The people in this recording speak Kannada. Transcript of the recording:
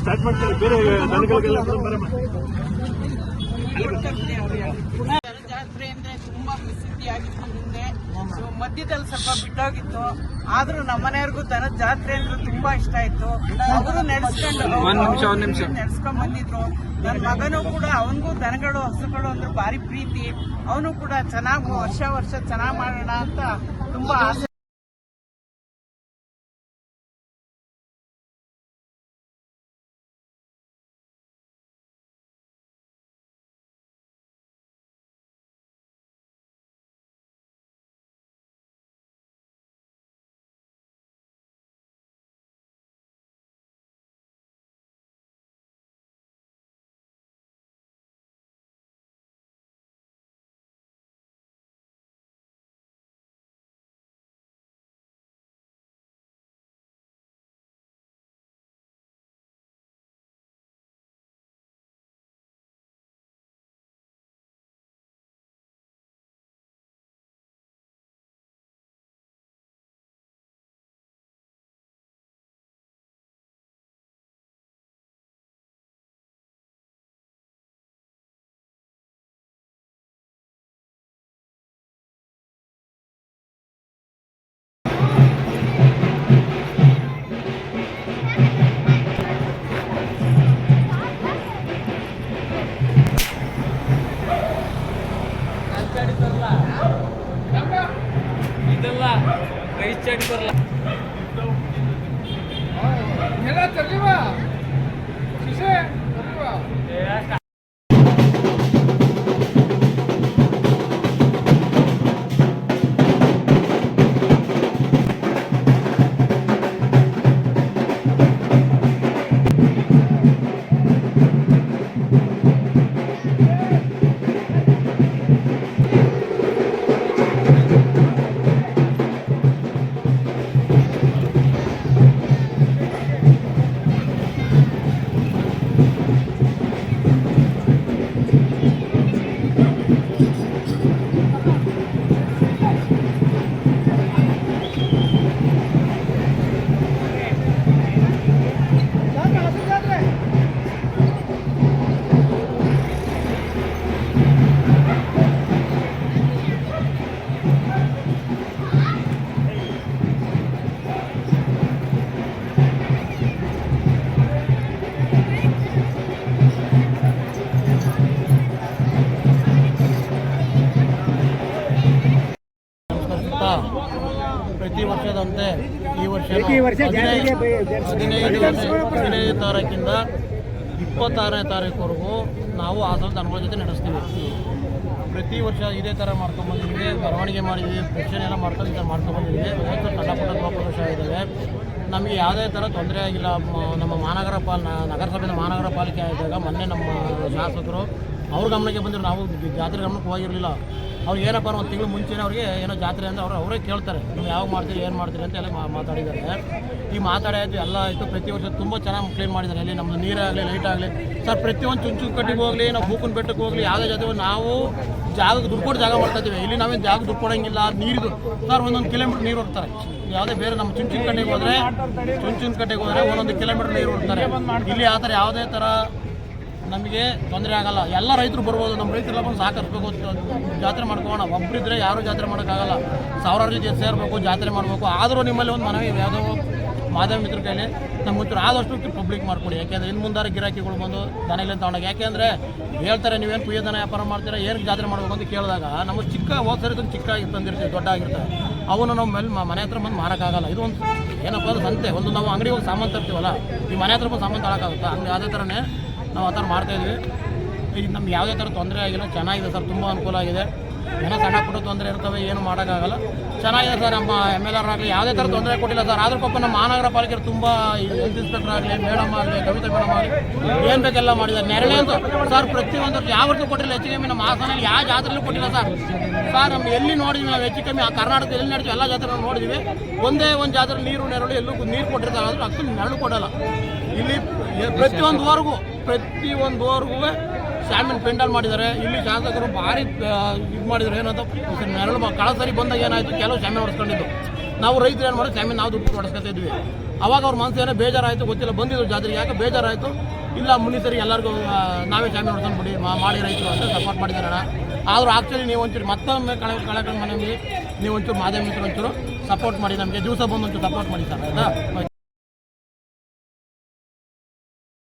ಸ್ಟಾರ್ಟ್ ಮಾಡ್ತಾರೆ? ಬೇರೆ ದನಗಳಿಗೆಲ್ಲ ಬರಮ್ಮ ಜಾತ್ರೆ ಅಂದ್ರೆ ತುಂಬಾ ಪ್ರಸಿದ್ಧಿಯಾಗಿತ್ತು. ಸೊ ಮಧ್ಯದಲ್ಲಿ ಸ್ವಲ್ಪ ಬಿಟ್ಟೋಗಿತ್ತು. ಆದ್ರೂ ನಮ್ಮನೆಯವ್ರಿಗೂ ದನದ ಜಾತ್ರೆ ಅಂದ್ರೆ ತುಂಬಾ ಇಷ್ಟ ಆಯ್ತು. ಅವರು ನಡೆಸ್ಕೊಂಡು ನಡೆಸ್ಕೊಂಡ್ ಬಂದಿದ್ರು. ನನ್ನ ಮಗನೂ ಕೂಡ ಅವನಿಗೂ ದನಗಳು ಹಸುಗಳು ಅಂದ್ರೆ ಭಾರಿ ಪ್ರೀತಿ. ಅವನು ಕೂಡ ಚೆನ್ನಾಗಿ ವರ್ಷ ವರ್ಷ ಚೆನ್ನಾಗ್ ಮಾಡೋಣ ಅಂತ ತುಂಬಾ ಆಸೆ. चॅट करला ಪ್ರತಿ ವರ್ಷದಂತೆ ಈ ವರ್ಷ ಹದಿನೈದು ಹದಿನೈದು ತಾರೀಕಿಂದ ಇಪ್ಪತ್ತಾರನೇ ತಾರೀಕುವರೆಗೂ ನಾವು ಆಸನ ದನಗಳ ಜೊತೆ ನಡೆಸ್ತೀವಿ. ಪ್ರತಿ ವರ್ಷ ಇದೇ ಥರ ಮಾಡ್ಕೊಂಬಂದಿದ್ದೀವಿ ಬರವಣಿಗೆ ಮಾಡಿದ್ವಿ ಫಂಕ್ಷನ್ ಎಲ್ಲ ಮಾಡ್ಕೊಂಡು ಈ ಥರ ಮಾಡ್ಕೊಂಬಂದಿದ್ದೀವಿ ಸಣ್ಣ ಪುಟ್ಟ ಲೋಪದೋಷ ಇದ್ದಾವೆ ನಮಗೆ ಯಾವುದೇ ಥರ ತೊಂದರೆ ಆಗಿಲ್ಲ. ನಮ್ಮ ಮಹಾನಗರ ಪಾಲ್ ನಗರಸಭೆಯಿಂದ ಮಹಾನಗರ ಪಾಲಿಕೆ ಆದಾಗ ಮೊನ್ನೆ ನಮ್ಮ ಶಾಸಕರು ಅವ್ರ ಗಮನಕ್ಕೆ ಬಂದರು ನಾವು ಜಾತ್ರೆ ಗಮನಕ್ಕೆ ಹೋಗಿರಲಿಲ್ಲ. ಅವ್ರು ಏನಪ್ಪ ಒಂದು ತಿಂಗಳು ಮುಂಚೆನೇ ಅವ್ರಿಗೆ ಏನೋ ಜಾತ್ರೆ ಅಂದರೆ ಅವ್ರು ಅವರೇ ಕೇಳ್ತಾರೆ, ನೀವು ಯಾವಾಗ ಮಾಡ್ತೀರಿ, ಏನು ಮಾಡ್ತೀರಿ ಅಂತ ಎಲ್ಲ ಮಾತಾಡಿದ್ದಾರೆ. ಈ ಮಾತಾಡೋದು ಎಲ್ಲ ಆಯಿತು. ಪ್ರತಿ ವರ್ಷ ತುಂಬ ಚೆನ್ನಾಗಿ ಕ್ಲೀನ್ ಮಾಡಿದ್ದಾರೆ. ಇಲ್ಲಿ ನಮ್ಮದು ನೀರಾಗಲಿ ಲೈಟ್ ಆಗಲಿ. ಸರ್, ಪ್ರತಿಯೊಂದು ಚುಂಚು ಕಟ್ಟಿಗೆ ಹೋಗಲಿ, ನಾವು ಬೂಕನ್ ಬೆಟ್ಟಕ್ಕೆ ಹೋಗಲಿ, ಯಾವುದೇ ಜಾತ್ರೆ ನಾವು ಜಾಗಕ್ಕೆ ದುಡ್ಡು ಕೊಟ್ಟು ಜಾಗ ಮಾಡ್ತಾ ಇದ್ದೀವಿ. ಇಲ್ಲಿ ನಾವೇನು ಜಾಗ ದುಡ್ಡು ನೀರಿದು. ಸರ್, ಒಂದೊಂದು ಕಿಲೋಮೀಟ್ರ್ ನೀರು ಹೋಗ್ತಾರೆ. ಯಾವುದೇ ಬೇರೆ ನಮ್ಮ ಚುಂಚಿನ ಕಟ್ಟೆಗೆ ಹೋದರೆ, ಚುಂಚಿನ ಕಟ್ಟೆಗೆ ಹೋದರೆ ಒಂದೊಂದು ಕಿಲೋಮೀಟ್ರ್ ನೀರು ಹೋಗ್ತಾರೆ. ಇಲ್ಲಿ ಆ ಥರ ಯಾವುದೇ ಥರ ನಮಗೆ ತೊಂದರೆ ಆಗಲ್ಲ. ಎಲ್ಲ ರೈತರು ಬರ್ಬೋದು. ನಮ್ಮ ರೈತರೆಲ್ಲ ಬಂದು ಸಹಕರಿಸ್ಬೇಕು ಜಾತ್ರೆ ಮಾಡ್ಕೋಣ ಒಬ್ಬರಿದ್ರೆ ಯಾರೂ ಜಾತ್ರೆ ಮಾಡೋಕ್ಕಾಗಲ್ಲ. ಸಾವಿರಾರು ಜೊತೆ ಸೇರಬೇಕು, ಜಾತ್ರೆ ಮಾಡಬೇಕು. ಆದರೂ ನಿಮ್ಮಲ್ಲಿ ಒಂದು ಮನವಿ ಯಾವುದೋ ಮಾಧ್ಯಮ ಮಿತ್ರ ಕೈಲಿ ನಮ್ಮ ಮಿತ್ರರು ಆದಷ್ಟು ಪಬ್ಲಿಕ್ ಮಾಡ್ಕೊಡಿ. ಯಾಕೆಂದರೆ ಇನ್ನು ಮುಂದಾರ ಗಿರಾಕಿಗಳು ಬಂದು ಇಲ್ಲ ತಗೊಂಡಾಗ. ಯಾಕೆಂದರೆ ಹೇಳ್ತಾರೆ ನೀವೇನು ಕುಯ್ಯ ದನ ವ್ಯಾಪಾರ ಮಾಡ್ತೀರಾ, ಏನು ಜಾತ್ರೆ ಮಾಡ್ಬೇಕು ಅಂತ ಕೇಳಿದಾಗ ನಮ್ಮ ಚಿಕ್ಕ ಹೋದ್ ಸರಿ ತಂದು ಚಿಕ್ಕ ಆಗಿ ತಂದಿರ್ತೀವಿ ದೊಡ್ಡ ಆಗಿರ್ತವೆ ಅವನು ನಾವು ಮೇಲೆ ಮನೆ ಹತ್ರ ಬಂದು ಮಾರೋಕ್ಕಾಗಲ್ಲ. ಇದು ಒಂದು ಏನಪ್ಪ ಅಂದ್ರೆ ಸಂತೆ. ಒಂದು ನಾವು ಅಂಗಡಿ ಒಂದು ಸಾಮಾನು ತರ್ತೀವಲ್ಲ. ಈ ಮನೆ ಹತ್ರ ಬಂದು ಸಾಮಾನು ತಗೊಳಕ್ಕಾಗುತ್ತಾ? ಹಂಗೆ ಅದೇ ಥರನೇ ನಾವು ಆ ಥರ ಮಾಡ್ತಾಯಿದ್ವಿ ಇದು ನಮ್ಗೆ ಯಾವುದೇ ಥರ ತೊಂದರೆ ಆಗಿಲ್ಲ. ಚೆನ್ನಾಗಿದೆ ಸರ್, ತುಂಬ ಅನುಕೂಲ ಆಗಿದೆ. ಏನೋ ಸಣ್ಣ ಪುಟ್ಟ ತೊಂದರೆ ಇರ್ತವೆ, ಏನು ಮಾಡೋಕ್ಕಾಗಲ್ಲ. ಚೆನ್ನಾಗಿದೆ ಸರ್, ನಮ್ಮ ಎಂ ಎಲ್ ಆರ್ ಆಗಲಿ, ಯಾವುದೇ ಥರ ತೊಂದರೆ ಕೊಟ್ಟಿಲ್ಲ ಸರ್. ಆದರೂ ಪಾಪ ನಮ್ಮ ಮಹಾನಗರ ಪಾಲಿಕೆ ತುಂಬ ಹೆಲ್ತ್ ಇನ್ಸ್ಪೆಕ್ಟರ್ ಆಗಲಿ, ಮೇಡಮ್ ಆಗಲಿ, ಕವಿತಾ ಮೇಡಮ್ ಆಗಲಿ, ಏನು ಬೇಕೆಲ್ಲ ಮಾಡಿದ್ದಾರೆ. ನೆರಳೆ ಅಂತ ಸರ್. ಪ್ರತಿಯೊಂದು ಯಾವತ್ತೂ ಕೊಟ್ಟಿಲ್ಲ, ಹೆಚ್ಚು ಕಮ್ಮಿ ನಮ್ಮ ಹಾಸನಲ್ಲಿ ಯಾವ ಜಾತ್ರೆಲ್ಲೂ ಕೊಟ್ಟಿಲ್ಲ ಸರ್. ಸರ್ ನಮ್ಮ ಎಲ್ಲಿ ನೋಡಿದ್ವಿ ನಾವು ಹೆಚ್ಚು ಕಮ್ಮಿ, ಆ ಕರ್ನಾಟಕದಲ್ಲಿ ಎಲ್ಲಿ ನಡೆದು ಎಲ್ಲ ಜಾತ್ರೆ ನೋಡಿದ್ವಿ. ಒಂದೇ ಒಂದು ಜಾತ್ರೆ, ನೀರು ನೆರಳು, ಎಲ್ಲೂ ನೀರು ಕೊಟ್ಟಿರ್ತಾರೆ. ಆದರೂ ಅಷ್ಟು ನೆರಳು ಕೊಡಲ್ಲ. ಇಲ್ಲಿ ಪ್ರತಿಯೊಂದು ಊರಿಗೂ ಪ್ರತಿಯೊಂದು ವರ್ಗೂ ಶಾಮಿನ್ ಪೆಂಡಲ್ ಮಾಡಿದ್ದಾರೆ. ಇಲ್ಲಿ ಶಾಸಕರು ಭಾರಿ ಇದು ಮಾಡಿದ್ರು. ಏನಂತ ನೆರಳು ಕಳೆದ ಸರಿ ಬಂದಾಗ ಏನಾಯಿತು? ಕೆಲವು ಶಾಮಿ ಹೊಡೆಸ್ಕೊಂಡಿದ್ದು. ನಾವು ರೈತರು ಏನು ಮಾಡೋದು? ಸ್ಯಾಮಿನ್ ನಾವು ದುಡ್ಡು ಹೊಡೆಸ್ಕೊತಾ ಇದ್ವಿ. ಅವಾಗ ಅವ್ರ ಮನಸ್ಸು ಏನೋ ಬೇಜಾರಾಯಿತು, ಗೊತ್ತಿಲ್ಲ. ಬಂದಿದ್ರು ಜಾತ್ರೆಗೆ. ಯಾಕೆ ಬೇಜಾರಾಯಿತು? ಇಲ್ಲ ಮುನಿಸರಿಗೆ ಸರಿ ಎಲ್ಲರಿಗೂ ನಾವೇ ಶಾಮಿ ಹೊಡ್ಕೊಂಡು ಬಿಡಿ. ಮಾ- ಮಾಡಿ ರೈತರು ಅಂತ ಸಪೋರ್ಟ್ ಮಾಡಿದ್ದಾರೆ ಅಣ್ಣ. ಆದರೂ ಆ್ಯಕ್ಚುಲಿ ನೀವು ಒಂಚೂರು, ಮತ್ತೊಮ್ಮೆ ಕಳೆ ಕಳೆಕೊಂಡು ಮನೆಯಲ್ಲಿ, ನೀವು ಒಂಚೂರು ಮಾಧ್ಯಮ ಒಂಚೂರು ಸಪೋರ್ಟ್ ಮಾಡಿ ನಮಗೆ. ದಿವಸ ಬಂದು ಒಂಚೂರು ಸಪೋರ್ಟ್ ಮಾಡಿ ಸರ್, ಆಯಿತಾ?